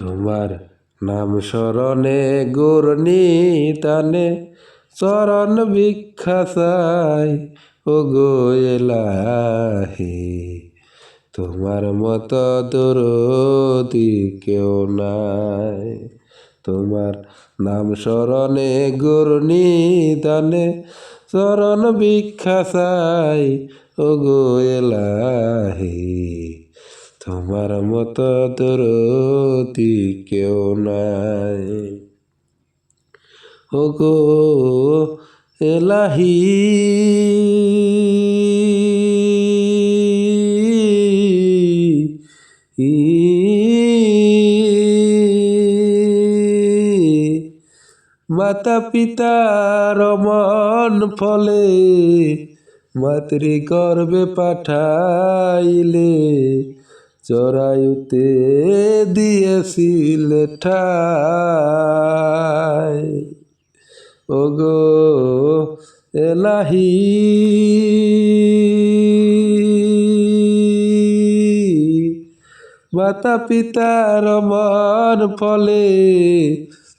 তোমার নাম স্মরণে গুরনি তানে, চরণ ভিক্ষা ও গো এলাহি। তোমার মত দরদি কেউ নাই। তোমার নাম স্মরণে গুরনি দানে চরণ ভিক্ষা ও গো এলাহি। তোমার মত দরদি কেউ নাই ও গো এলাহি মাতা পিতার মন ফলে মাতৃ গর্বে পাঠাইলে চড়াইতে দিয়েছিলে ঠাই। ও গো এলাহি। মাতা পিতার মন ফলে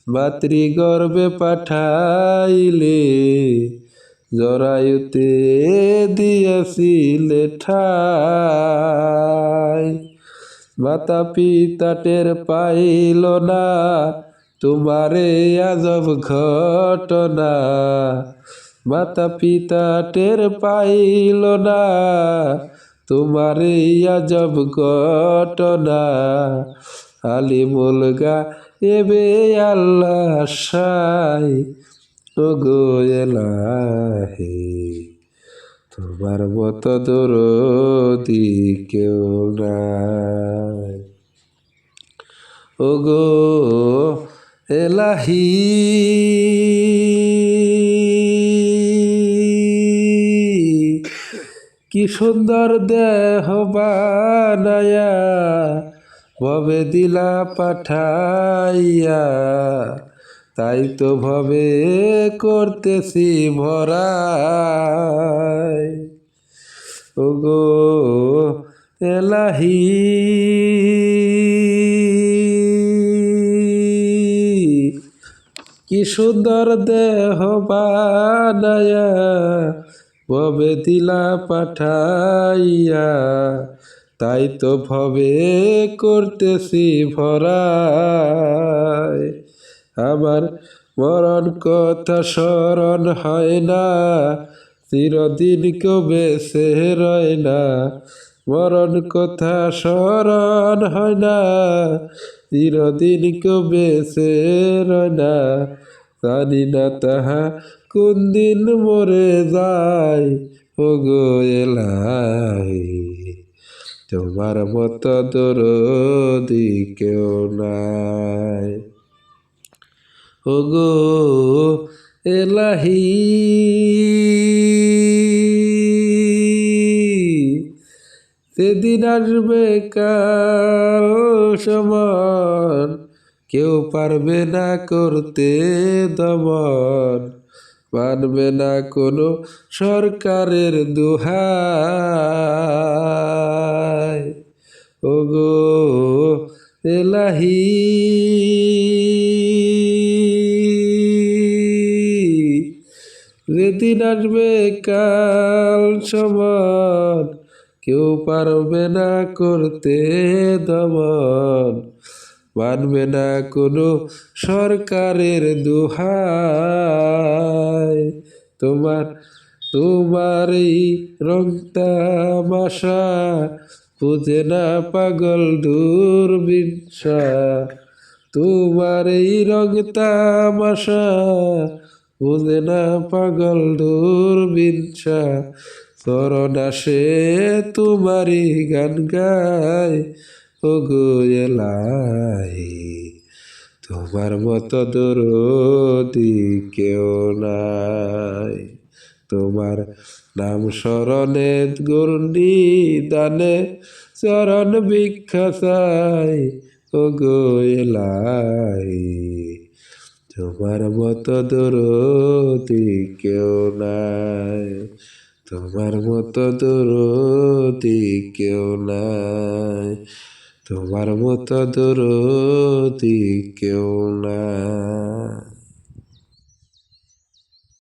মাতৃগর্ভে পাঠাইলে জরায়ুতে দিয়েছিলে ঠাই। মাতা পিতা টের পাইল না, তোমারে আজব ঘটনা। মাতা পিতা টের পাইল না, তোমারে আজব ঘটনা। আলিমুল গা এবে আল্লাহ সাই ও গো এলাহি। তোমার মতো দরদি কেউ নাই। ও গো এলাহি। কি সুন্দর দেহ বানায়া, ভবে দিলা পাঠাইয়া। তাই তো ভবে করতেছি ভরাই ও গো এলাহি কি সুন্দর দেহ বানায়া, ভবে দিলা পাঠাইয়া। তাই তো ভবে করতেছি ভরাই। আমার মরণ কথা স্মরণ হয় না, চিরদিন কবে বেসে রয় না। মরণ কথা স্মরণ হয় না, চিরদিন কেউ বেসে রয় না? জানি না তাহা কোন দিন মরে যায় ও গো এলাই। তোমার মতো দরদি কেউ নাই। ও গো এলাহি। সেদিন আসবে কাল সমান। কেউ পারবে না করতে দমন। মানবে না কোনো সরকারের দুহাই। ও গো এলাহি। যেদিন আসবে কাল সমান কেউ পারবে না করতে দমন, মানবে না কোনো সরকারের দুহাই। তোমার তোমার এই রং তামাশা বুঝে না পাগল দূরবিনসা তোমার এই রং তামাশা বুঝে না পাগল দূরবিনসা চরণ আসে তোমারই গান গায় ও গো এলাই। তোমার মতো দরদি কেউ নাই। তোমার নাম স্মরণে গুরনি দানে, চরণ চাই ও গো এলাই। তোমার মতো দরদি কেউ নাই। তোমার মতো দরদি কেউ নাই। তোমার মতো দরদি কেউ না